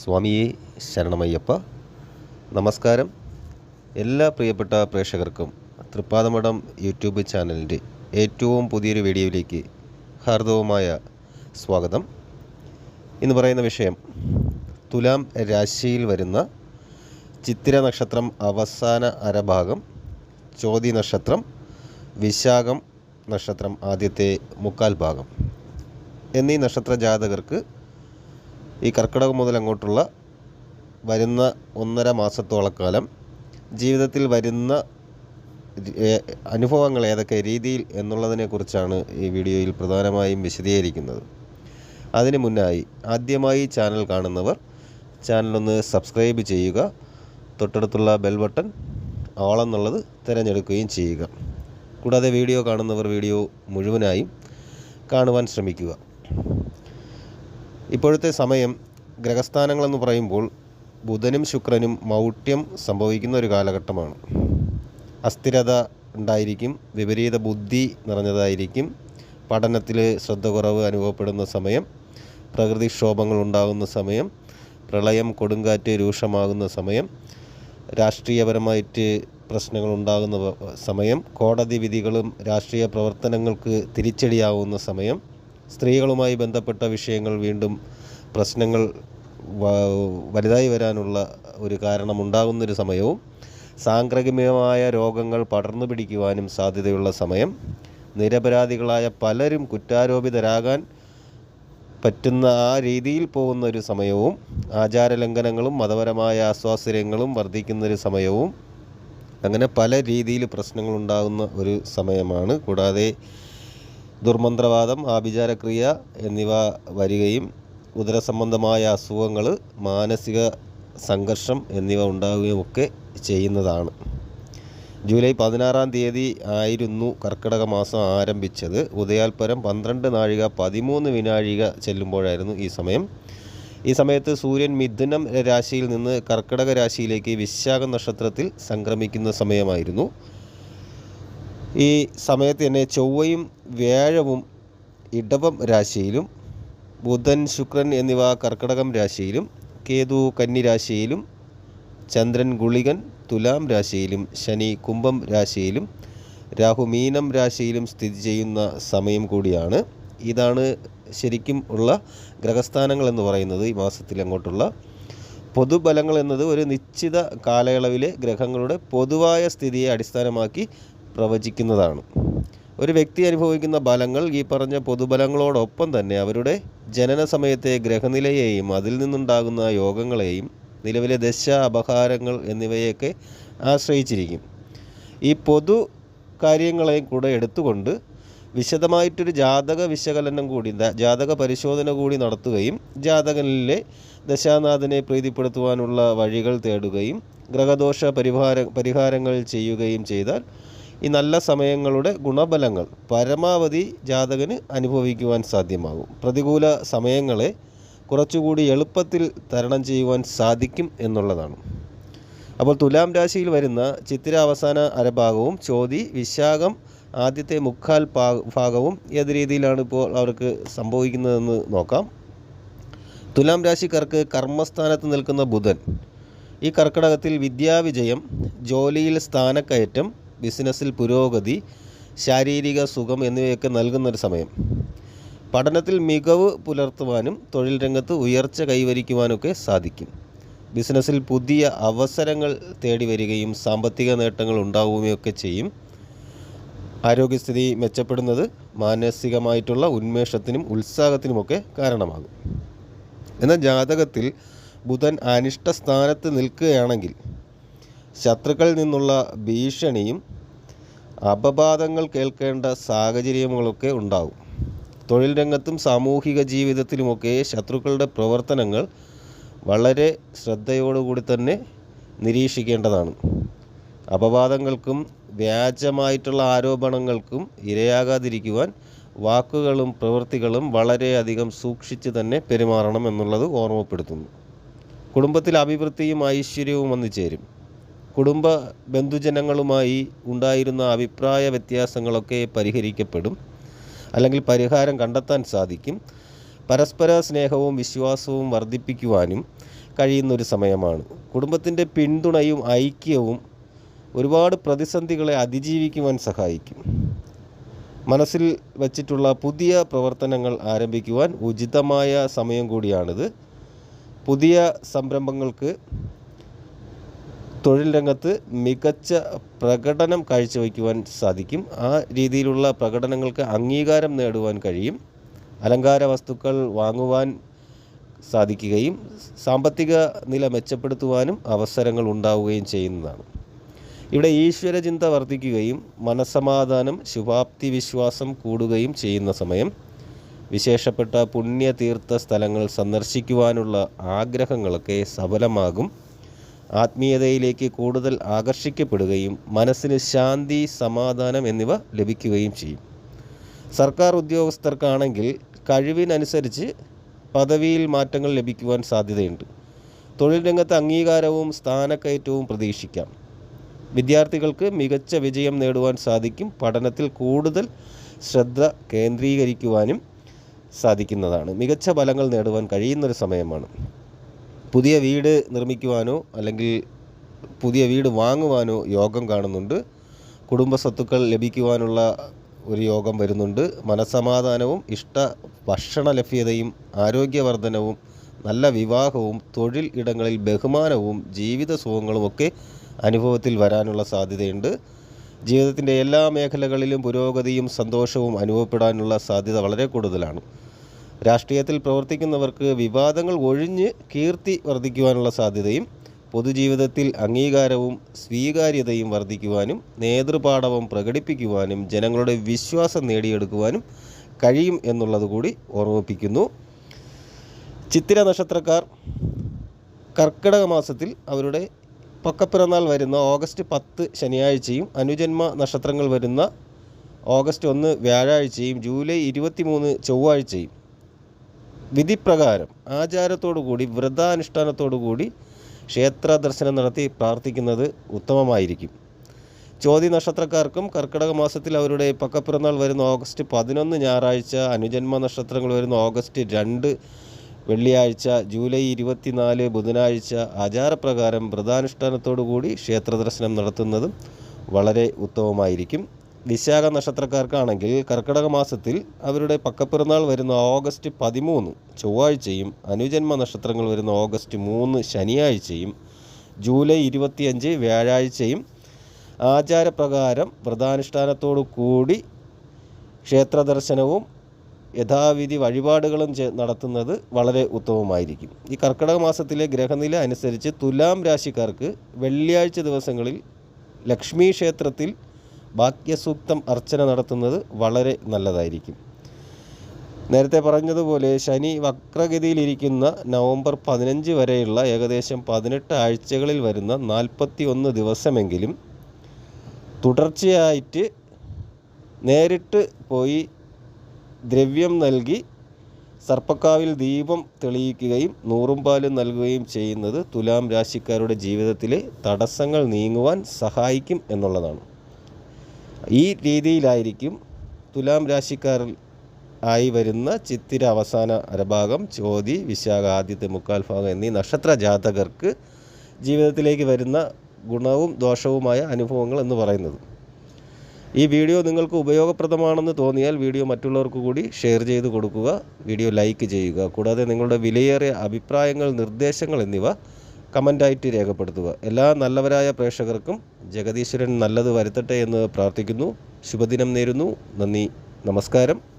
സ്വാമിയെ ശരണമയ്യപ്പ. നമസ്കാരം. എല്ലാ പ്രിയപ്പെട്ട പ്രേക്ഷകർക്കും തൃപ്പാദമഠം യൂട്യൂബ് ചാനലിന്റെ ഏറ്റവും പുതിയൊരു വീഡിയോയിലേക്ക് ഹാർദവമായ സ്വാഗതം. ഇന്ന് പറയുന്ന വിഷയം തുലാം രാശിയിൽ വരുന്ന ചിത്തിര നക്ഷത്രം അവസാന അരഭാഗം ചോതി നക്ഷത്രം വിശാഖം നക്ഷത്രം ആദ്യത്തെ മുക്കാൽ ഭാഗം. എന്നീ നക്ഷത്ര ജാതകർക്ക് ഈ കർക്കിടകം മുതൽ അങ്ങോട്ടുള്ള വരുന്ന ഒന്നര മാസത്തോളക്കാലം ജീവിതത്തിൽ വരുന്ന അനുഭവങ്ങൾ ഏതൊക്കെ രീതിയിൽ എന്നുള്ളതിനെക്കുറിച്ചാണ് ഈ വീഡിയോയിൽ പ്രധാനമായും വിശദീകരിക്കുന്നത്. അതിന് മുന്നായി ആദ്യമായി ചാനൽ കാണുന്നവർ ചാനലൊന്ന് സബ്സ്ക്രൈബ് ചെയ്യുക തൊട്ടടുത്തുള്ള ബെൽ ബട്ടൺ ആളെന്നുള്ളത് തിരഞ്ഞെടുക്കുകയും ചെയ്യുക. കൂടാതെ വീഡിയോ കാണുന്നവർ വീഡിയോ മുഴുവനായും കാണുവാൻ ശ്രമിക്കുക. ഇപ്പോഴത്തെ സമയം ഗ്രഹസ്ഥാനങ്ങളെന്ന് പറയുമ്പോൾ ബുധനും ശുക്രനും മൗഢ്യം സംഭവിക്കുന്ന ഒരു കാലഘട്ടമാണ്. അസ്ഥിരത ഉണ്ടായിരിക്കും വിപരീത ബുദ്ധി നിറഞ്ഞതായിരിക്കും പഠനത്തിൽ ശ്രദ്ധ കുറവ് അനുഭവപ്പെടുന്ന സമയം പ്രകൃതിക്ഷോഭങ്ങൾ ഉണ്ടാകുന്ന സമയം പ്രളയം കൊടുങ്കാറ്റ് രൂക്ഷമാകുന്ന സമയം രാഷ്ട്രീയപരമായിട്ട് പ്രശ്നങ്ങൾ ഉണ്ടാകുന്ന സമയം കോടതി വിധികളും രാഷ്ട്രീയ പ്രവർത്തനങ്ങൾക്ക് തിരിച്ചടിയാവുന്ന സമയം സ്ത്രീകളുമായി ബന്ധപ്പെട്ട വിഷയങ്ങൾ വീണ്ടും പ്രശ്നങ്ങൾ വലുതായി വരാനുള്ള ഒരു കാരണമുണ്ടാകുന്നൊരു സമയവും സാംക്രമികമായ രോഗങ്ങൾ പടർന്നു പിടിക്കുവാനും സാധ്യതയുള്ള സമയം നിരപരാധികളായ പലരും കുറ്റാരോപിതരാകാൻ പറ്റുന്ന ആ രീതിയിൽ പോകുന്ന ഒരു സമയവും ആചാരലംഘനങ്ങളും മതപരമായ അസ്വാസ്ഥ്യങ്ങളും വർദ്ധിക്കുന്നൊരു സമയവും അങ്ങനെ പല രീതിയിൽ പ്രശ്നങ്ങളുണ്ടാകുന്ന ഒരു സമയമാണ്. കൂടാതെ ദുർമന്ത്രവാദം ആഭിചാരക്രിയ എന്നിവ വരികയും ഉദരസംബന്ധമായ അസുഖങ്ങൾ മാനസിക സംഘർഷം എന്നിവ ഉണ്ടാവുകയും ഒക്കെ ചെയ്യുന്നതാണ്. ജൂലൈ പതിനാറാം തീയതി ആയിരുന്നു കർക്കിടക മാസം ആരംഭിച്ചത്. ഉദയാൽപരം പന്ത്രണ്ട് നാഴിക പതിമൂന്ന് വിനാഴിക ചെല്ലുമ്പോഴായിരുന്നു ഈ സമയം. ഈ സമയത്ത് സൂര്യൻ മിഥുനം രാശിയിൽ നിന്ന് കർക്കിടക രാശിയിലേക്ക് വിശാഖ നക്ഷത്രത്തിൽ സംക്രമിക്കുന്ന സമയമായിരുന്നു. ഈ സമയത്ത് തന്നെ ചൊവ്വയും വ്യാഴവും ഇടവം രാശിയിലും ബുധൻ ശുക്രൻ എന്നിവ കർക്കിടകം രാശിയിലും കേതു കന്നി രാശിയിലും ചന്ദ്രൻ ഗുളികൻ തുലാം രാശിയിലും ശനി കുംഭം രാശിയിലും രാഹു മീനം രാശിയിലും സ്ഥിതി ചെയ്യുന്ന സമയം കൂടിയാണ്. ഇതാണ് ശരിക്കും ഉള്ള ഗ്രഹസ്ഥാനങ്ങൾ എന്ന് പറയുന്നത് ഈ മാസത്തിൽ അങ്ങോട്ടുള്ള. പൊതുബലങ്ങൾ എന്നത് ഒരു നിശ്ചിത കാലയളവിലെ ഗ്രഹങ്ങളുടെ പൊതുവായ സ്ഥിതിയെ അടിസ്ഥാനമാക്കി പ്രവചിക്കുന്നതാണ്. ഒരു വ്യക്തി അനുഭവിക്കുന്ന ബലങ്ങൾ ഈ പറഞ്ഞ പൊതുബലങ്ങളോടൊപ്പം തന്നെ അവരുടെ ജനന സമയത്തെ ഗ്രഹനിലയെയും അതിൽ നിന്നുണ്ടാകുന്ന യോഗങ്ങളെയും നിലവിലെ ദശ അപഹാരങ്ങൾ എന്നിവയൊക്കെ ആശ്രയിച്ചിരിക്കും. ഈ പൊതു കാര്യങ്ങളെയും കൂടെ എടുത്തുകൊണ്ട് വിശദമായിട്ടൊരു ജാതക വിശകലനം കൂടി ജാതക പരിശോധന കൂടി നടത്തുകയും ജാതകനിലെ ദശാനാഥനെ പ്രീതിപ്പെടുത്തുവാനുള്ള വഴികൾ തേടുകയും ഗ്രഹദോഷ പരിഹാര പരിഹാരങ്ങൾ ചെയ്യുകയും ചെയ്താൽ ഈ നല്ല സമയങ്ങളുടെ ഗുണബലങ്ങൾ പരമാവധി ജാതകന് അനുഭവിക്കുവാൻ സാധ്യമാകും. പ്രതികൂല സമയങ്ങളെ കുറച്ചുകൂടി എളുപ്പത്തിൽ തരണം ചെയ്യുവാൻ സാധിക്കും എന്നുള്ളതാണ്. അപ്പോൾ തുലാം രാശിയിൽ വരുന്ന ചിത്തിര അവസാന അരഭാഗവും ചോതി വിശാഖം ആദ്യത്തെ മുക്കാൽ ഭാഗവും ഏത് രീതിയിലാണ് ഇപ്പോൾ അവർക്ക് സംഭവിക്കുന്നതെന്ന് നോക്കാം. തുലാം രാശിക്കാർക്ക് കർമ്മസ്ഥാനത്ത് നിൽക്കുന്ന ബുധൻ ഈ കർക്കിടകത്തിൽ വിദ്യാവിജയം ജോലിയിൽ സ്ഥാനക്കയറ്റം ബിസിനസ്സിൽ പുരോഗതി ശാരീരിക സുഖം എന്നിവയൊക്കെ നൽകുന്നൊരു സമയം. പഠനത്തിൽ മികവ് പുലർത്തുവാനും തൊഴിൽ രംഗത്ത് ഉയർച്ച കൈവരിക്കുവാനൊക്കെ സാധിക്കും. ബിസിനസ്സിൽ പുതിയ അവസരങ്ങൾ തേടി വരികയും സാമ്പത്തിക നേട്ടങ്ങൾ ഉണ്ടാവുകയൊക്കെ ചെയ്യും. ആരോഗ്യസ്ഥിതി മെച്ചപ്പെടുന്നത് മാനസികമായിട്ടുള്ള ഉന്മേഷത്തിനും ഉത്സാഹത്തിനുമൊക്കെ കാരണമാകും. എന്നാൽ ജാതകത്തിൽ ബുധൻ അനിഷ്ട സ്ഥാനത്ത് നിൽക്കുകയാണെങ്കിൽ ശത്രുക്കളിൽ നിന്നുള്ള ഭീഷണിയും അപവാദങ്ങൾ കേൾക്കേണ്ട സാഹചര്യങ്ങളൊക്കെ ഉണ്ടാവും. തൊഴിൽ രംഗത്തും സാമൂഹിക ജീവിതത്തിലുമൊക്കെ ശത്രുക്കളുടെ പ്രവർത്തനങ്ങൾ വളരെ ശ്രദ്ധയോടുകൂടി തന്നെ നിരീക്ഷിക്കേണ്ടതാണ്. അപവാദങ്ങൾക്കും വ്യാജമായിട്ടുള്ള ആരോപണങ്ങൾക്കും ഇരയാകാതിരിക്കുവാൻ വാക്കുകളും പ്രവൃത്തികളും വളരെയധികം സൂക്ഷിച്ച് തന്നെ പെരുമാറണം എന്നുള്ളത് ഓർമ്മപ്പെടുത്തുന്നു. കുടുംബത്തിൽ അഭിവൃദ്ധിയും ഐശ്വര്യവും വന്നു ചേരും. കുടുംബ ബന്ധുജനങ്ങളുമായി ഉണ്ടായിരുന്ന അഭിപ്രായ വ്യത്യാസങ്ങളൊക്കെ പരിഹരിക്കപ്പെടും. അല്ലെങ്കിൽ പരിഹാരം കണ്ടെത്താൻ സാധിക്കും. പരസ്പര സ്നേഹവും വിശ്വാസവും വർദ്ധിപ്പിക്കുവാനും കഴിയുന്ന ഒരു സമയമാണ്. കുടുംബത്തിന്റെ പിന്തുണയും ഐക്യവും ഒരുപാട് പ്രതിസന്ധികളെ അതിജീവിക്കുവാൻ സഹായിക്കും. മനസ്സിൽ വച്ചിട്ടുള്ള പുതിയ പ്രവർത്തനങ്ങൾ ആരംഭിക്കുവാൻ ഉചിതമായ സമയം കൂടിയാണിത്. പുതിയ സംരംഭങ്ങൾക്ക് തൊഴിൽ രംഗത്ത് മികച്ച പ്രകടനം കാഴ്ചവെക്കുവാൻ സാധിക്കും. ആ രീതിയിലുള്ള പ്രകടനങ്ങൾക്ക് അംഗീകാരം നേടുവാൻ കഴിയും. അലങ്കാര വസ്തുക്കൾ വാങ്ങുവാൻ സാധിക്കുകയും സാമ്പത്തിക നില മെച്ചപ്പെടുത്തുവാനും അവസരങ്ങൾ ഉണ്ടാവുകയും ചെയ്യുന്നതാണ്. ഇവിടെ ഈശ്വരചിന്ത വർദ്ധിക്കുകയും മനസ്സമാധാനം ശുഭാപ്തി വിശ്വാസം കൂടുകയും ചെയ്യുന്ന സമയം. വിശേഷപ്പെട്ട പുണ്യതീർത്ഥ സ്ഥലങ്ങൾ സന്ദർശിക്കുവാനുള്ള ആഗ്രഹങ്ങളൊക്കെ സഫലമാകും. ആത്മീയതയിലേക്ക് കൂടുതൽ ആകർഷിക്കപ്പെടുകയും മനസ്സിന് ശാന്തി സമാധാനം എന്നിവ ലഭിക്കുകയും ചെയ്യും. സർക്കാർ ഉദ്യോഗസ്ഥർക്കാണെങ്കിൽ കഴിവിനനുസരിച്ച് പദവിയിൽ മാറ്റങ്ങൾ ലഭിക്കുവാൻ സാധ്യതയുണ്ട്. തൊഴിൽ രംഗത്ത് അംഗീകാരവും സ്ഥാനക്കയറ്റവും പ്രതീക്ഷിക്കാം. വിദ്യാർത്ഥികൾക്ക് മികച്ച വിജയം നേടുവാൻ സാധിക്കും. പഠനത്തിൽ കൂടുതൽ ശ്രദ്ധ കേന്ദ്രീകരിക്കുവാനും സാധിക്കുന്നതാണ്. മികച്ച ഫലങ്ങൾ നേടുവാൻ കഴിയുന്നൊരു സമയമാണ്. പുതിയ വീട് നിർമ്മിക്കുവാനോ അല്ലെങ്കിൽ പുതിയ വീട് വാങ്ങുവാനോ യോഗം കാണുന്നുണ്ട്. കുടുംബ സ്വത്തുക്കൾ ലഭിക്കുവാനുള്ള ഒരു യോഗം വരുന്നുണ്ട്. മനസമാധാനവും ഇഷ്ട ഭക്ഷണ ലഭ്യതയും ആരോഗ്യവർദ്ധനവും നല്ല വിവാഹവും തൊഴിൽ ഇടങ്ങളിൽ ബഹുമാനവും ജീവിത സുഖങ്ങളുമൊക്കെ അനുഭവത്തിൽ വരാനുള്ള സാധ്യതയുണ്ട്. ജീവിതത്തിന്റെ എല്ലാ മേഖലകളിലും പുരോഗതിയും സന്തോഷവും അനുഭവപ്പെടാനുള്ള സാധ്യത വളരെ കൂടുതലാണ്. രാഷ്ട്രീയത്തിൽ പ്രവർത്തിക്കുന്നവർക്ക് വിവാദങ്ങൾ ഒഴിഞ്ഞ് കീർത്തി വർദ്ധിക്കുവാനുള്ള സാധ്യതയും പൊതുജീവിതത്തിൽ അംഗീകാരവും സ്വീകാര്യതയും വർദ്ധിക്കുവാനും നേതൃപാടവം പ്രകടിപ്പിക്കുവാനും ജനങ്ങളുടെ വിശ്വാസം നേടിയെടുക്കുവാനും കഴിയും എന്നുള്ളത് കൂടി ഓർമ്മിപ്പിക്കുന്നു. ചിത്തിര നക്ഷത്രക്കാർ കർക്കിടക മാസത്തിൽ അവരുടെ പക്കപ്പിറന്നാൾ വരുന്ന ഓഗസ്റ്റ് പത്ത് ശനിയാഴ്ചയും അനുജന്മ നക്ഷത്രങ്ങൾ വരുന്ന ഓഗസ്റ്റ് ഒന്ന് വ്യാഴാഴ്ചയും ജൂലൈ ഇരുപത്തി മൂന്ന് ചൊവ്വാഴ്ചയും. വിധിപ്രകാരം ആചാരത്തോടു കൂടി വ്രതാനുഷ്ഠാനത്തോടു കൂടി ക്ഷേത്ര ദർശനം നടത്തി പ്രാർത്ഥിക്കുന്നത് ഉത്തമമായിരിക്കും. ചോതി നക്ഷത്രക്കാർക്കും കർക്കിടക മാസത്തിൽ അവരുടെ പക്കപ്പിറന്നാൾ വരുന്ന ഓഗസ്റ്റ് പതിനൊന്ന് ഞായറാഴ്ച അനുജന്മ നക്ഷത്രങ്ങൾ വരുന്ന ഓഗസ്റ്റ് രണ്ട് വെള്ളിയാഴ്ച ജൂലൈ ഇരുപത്തിനാല് ബുധനാഴ്ച ആചാരപ്രകാരം വ്രതാനുഷ്ഠാനത്തോടു കൂടി ക്ഷേത്ര ദർശനം നടത്തുന്നതും വളരെ ഉത്തമമായിരിക്കും. വിശാഖ നക്ഷത്രക്കാർക്കാണെങ്കിൽ കർക്കിടക മാസത്തിൽ അവരുടെ പക്കപ്പിറന്നാൾ വരുന്ന ഓഗസ്റ്റ് പതിമൂന്ന് ചൊവ്വാഴ്ചയും അനുജന്മ നക്ഷത്രങ്ങൾ വരുന്ന ഓഗസ്റ്റ് മൂന്ന് ശനിയാഴ്ചയും ജൂലൈ ഇരുപത്തിയഞ്ച് വ്യാഴാഴ്ചയും ആചാരപ്രകാരം വ്രതാനുഷ്ഠാനത്തോടു കൂടി ക്ഷേത്രദർശനവും യഥാവിധി വഴിപാടുകളും നടത്തുന്നത് വളരെ ഉത്തമമായിരിക്കും. ഈ കർക്കിടക മാസത്തിലെ ഗ്രഹനില അനുസരിച്ച് തുലാം രാശിക്കാർക്ക് വെള്ളിയാഴ്ച ദിവസങ്ങളിൽ ലക്ഷ്മി ക്ഷേത്രത്തിൽ ഭാഗ്യസൂക്തം അർച്ചന നടത്തുന്നത് വളരെ നല്ലതായിരിക്കും. നേരത്തെ പറഞ്ഞതുപോലെ ശനി വക്രഗതിയിലിരിക്കുന്ന നവംബർ പതിനഞ്ച് വരെയുള്ള ഏകദേശം പതിനെട്ട് ആഴ്ചകളിൽ വരുന്ന നാൽപ്പത്തി ഒന്ന് ദിവസമെങ്കിലും തുടർച്ചയായിട്ട് നേരിട്ട് പോയി ദ്രവ്യം നൽകി സർപ്പക്കാവിൽ ദീപം തെളിയിക്കുകയും നൂറും പാലും നൽകുകയും ചെയ്യുന്നത് തുലാം രാശിക്കാരുടെ ജീവിതത്തിലെ തടസ്സങ്ങൾ നീങ്ങുവാൻ സഹായിക്കും എന്നുള്ളതാണ്. ഈ രീതിയിലായിരിക്കും തുലാം രാശിക്കാരിൽ ആയി വരുന്ന ചിത്തിര അവസാന അരഭാഗം ചോതി വിശാഖ ആദ്യത്തെ മുക്കാൽ ഭാഗം എന്നീ നക്ഷത്ര ജാതകർക്ക് ജീവിതത്തിലേക്ക് വരുന്ന ഗുണവും ദോഷവുമായ അനുഭവങ്ങൾ എന്ന് പറയുന്നത്. ഈ വീഡിയോ നിങ്ങൾക്ക് ഉപയോഗപ്രദമാണെന്ന് തോന്നിയാൽ വീഡിയോ മറ്റുള്ളവർക്ക് കൂടി ഷെയർ ചെയ്ത് കൊടുക്കുക വീഡിയോ ലൈക്ക് ചെയ്യുക. കൂടാതെ നിങ്ങളുടെ വിലയേറിയ അഭിപ്രായങ്ങൾ നിർദ്ദേശങ്ങൾ എന്നിവ കമന്റായിട്ട് രേഖപ്പെടുത്തുക. എല്ലാ നല്ലവരായ പ്രേക്ഷകർക്കും ജഗദീശ്വരൻ നല്ലത് വരുത്തട്ടെ എന്ന് പ്രാർത്ഥിക്കുന്നു. ശുഭദിനം നേരുന്നു. നന്ദി. നമസ്കാരം.